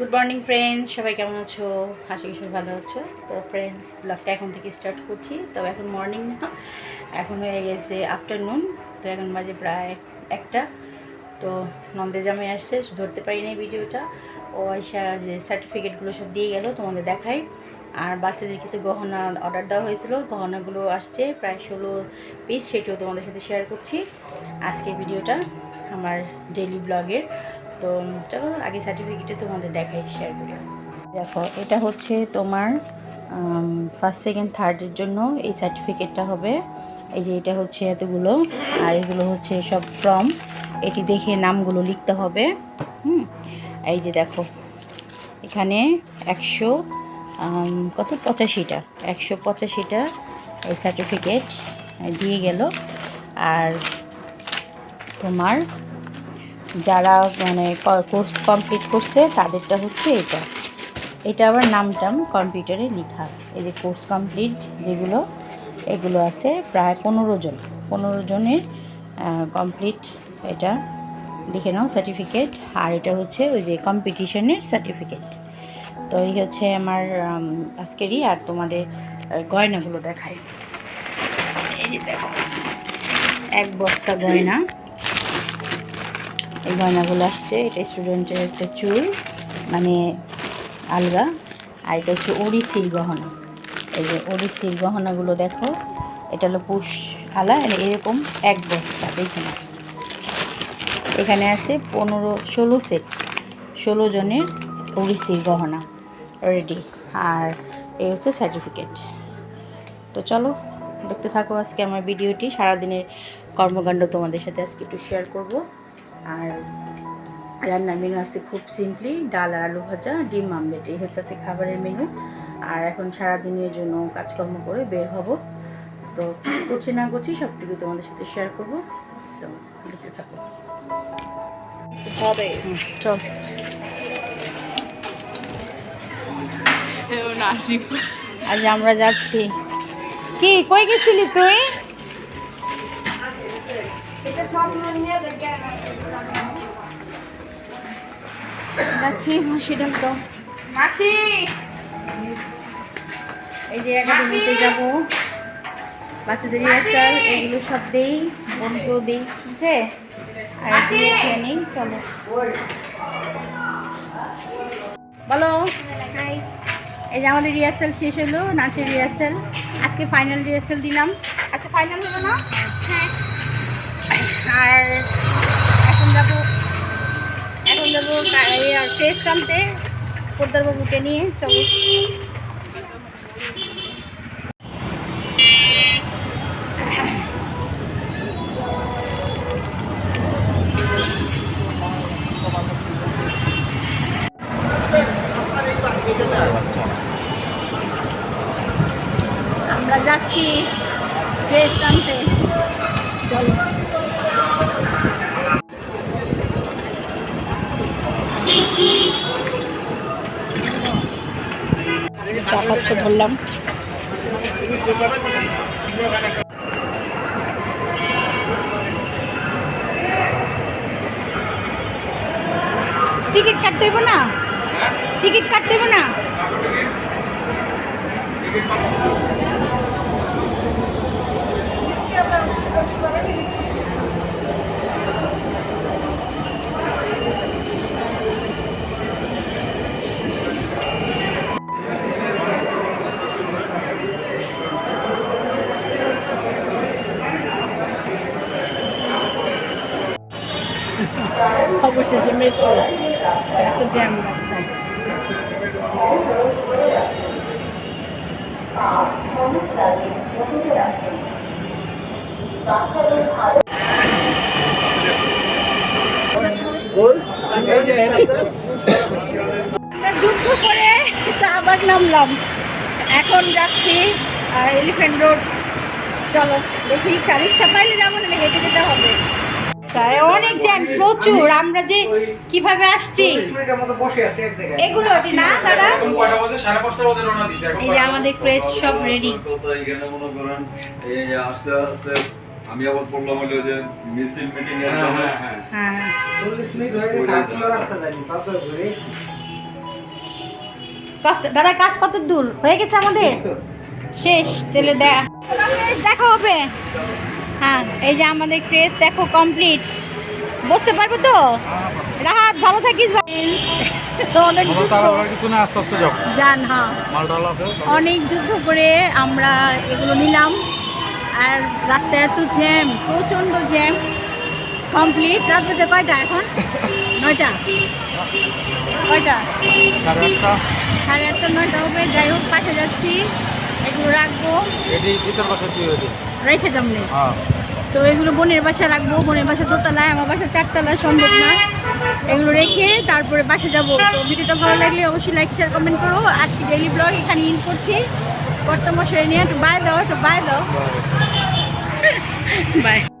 Good morning friends সবাই কেমন আছো? হাসি সবাই ভালো আছো। তো ফ্রেন্ডস ব্লগটা এখন থেকে স্টার্ট করছি। তবে এখন মর্নিং না, এখন হয়ে গেছে আফটারনুন তো এখন বাজে প্রায় একটা। তো নন্দে জামাই আসছে, ধরতে পারি না ভিডিওটা। ও আইসা যে সার্টিফিকেটগুলো সব দিয়ে গেল, তোমাদের দেখাই। আর বাচ্চাদের কিছু গহনা অর্ডার দেওয়া হয়েছিল। গহনাগুলো আসছে, প্রায় ষোলো পিস সেটিও তোমাদের সাথে শেয়ার করছি। আজকের ভিডিওটা আমার ডেইলি ব্লগের তো চলো আগে সার্টিফিকেটে তোমাদের দেখাই শেয়ার করি। দেখো, এটা হচ্ছে তোমার ফার্স্ট সেকেন্ড থার্ডের জন্য এই সার্টিফিকেটটা হবে। এই যে এটা হচ্ছে এতগুলো, আর এগুলো হচ্ছে সব ফর্ম এটি দেখে নামগুলো লিখতে হবে, হুম? এই যে দেখো, এখানে একশো কত? পঁচাশিটা, একশো পঁচাশিটা এই সার্টিফিকেট দিয়ে গেল। আর তোমার যারা মানে কোর্স কমপ্লিট করছে, তাদেরটা হচ্ছে এটা। এটা আবার নামটাম কম্পিউটারে লেখা। এই যে কোর্স কমপ্লিট যেগুলো, এগুলো আছে প্রায় পনেরো জন। পনেরো জনের কমপ্লিট এটা লিখে নাও সার্টিফিকেট আর এটা হচ্ছে ওই যে কম্পিটিশনের সার্টিফিকেট তো এই হচ্ছে আমার আজকেরই আর তোমাদের গয়নাগুলো দেখাই। এই যে দেখো, এক বস্তা গয়না। এই গয়নাগুলো আসছে। এটা স্টুডেন্টের একটা চুল মানে আলগা। আর এটা হচ্ছে ওড়িশির গহনা। এই যে ওড়িশির গহনাগুলো দেখো, এটা হলো পুষ আলা এরকম এক বস্তা, দেখে নাও। এখানে আছে পনেরো, ষোলো সেট ষোলো জনের ওড়িশির গহনা রেডি আর এই হচ্ছে সার্টিফিকেট তো চলো, দেখতে থাকো আজকে আমার ভিডিওটি। সারাদিনের কর্মকাণ্ড তোমাদের সাথে আজকে একটু শেয়ার করব। আর রান্নার মেনু আছে খুব সিম্পলি ডাল আর আলু ভাজা ডিম আমলেট এই হচ্ছে আজকে খাবারের মেনু আর এখন সারাদিনের জন্য কাজকর্ম করে বের হব। তো করছি না করছি সবটুকু তোমাদের সাথে শেয়ার করব। তো দেখতে থাকো। হবে। চল। আজ আমরা যাচ্ছি। কি কই গেছিলি তুই? যাচ্ছি মাসিটা তো মাসি! এই যে একাডেমিতে যাব। বাচ্চাদের রিহার্সাল এগুলো সব দেই বোনকেও দিই ঠিক আছে আর মাসি! নিই চলো। বলো। এই যে আমাদের রিহার্সাল শেষ হলো নাচের রিহার্সাল আজকে ফাইনাল রিহার্সাল দিলাম। আজকে ফাইনাল হলো না? হ্যাঁ। আর এখন যাব যাব ফ্রেশ টানতে পোদ্দারবাবুকে নিয়ে চলো। আমরা যাচ্ছি ফ্রেশ টানতে চলো। চা ধরলাম। টিকিট কাটতে হইব না? টিকিট কাটতে হইব না? অবশেষে মেট্রো এত জ্যাম রাস্তায়। যুদ্ধ করে শাহবাগ নামলাম। এখন যাচ্ছি এলিফেন্ট রোড চলো, দেখি, রিক্সা রিক্সা পাইলে যাব না হেঁটে যেতে হবে। অনেক প্রচুর। আমরা যে কীভাবে আসছি? এগুলো না, দাদা? এই যে আমাদের ক্রেস্ট সব রেডি আমি আবার পড়লাম হলো যে মিছিল মিটিং এর হ্যাঁ কাজ- দাদা, কাজ কত দূর? হয়ে গেছে আমাদের? শেষ, তাহলে দেখা, হবে। এই যে আমাদের ক্রেস দেখো কমপ্লিট বসতে পারব তো? রাহাত ভালো থাকিস ভাই। তো অনেক যুদ্ধ। কিছু না আস্তে আস্তে যাও যান হ্যাঁ অনেক যুদ্ধ করে আমরা এগুলো নিলাম। আর রাস্তায় এত জ্যাম প্রচণ্ড জ্যাম। কমপ্লিট রাত্রিতে কয়টা এখন? নয়টা। কয়টা? সাড়ে আটটা। নয়টা হবে। যাই হোক পাশে যাচ্ছি। এগুলো রাখব। রেখে যাব হ্যাঁ। তো এগুলো বোনের বাসা রাখব, বোনের বাসা দোতলায়, আমার বাসা চারতলায় সম্ভব না। এগুলো রেখে তারপরে বাসা যাব। তো ভিডিওটা ভালো লাগলে অবশ্যই লাইক শেয়ার কমেন্ট করো। আজকে ডেইলি ব্লগ এখানে ইন করছি। কর্তমশাই নিয়ে একটু বাই দাও একটু বাই দাও। বাই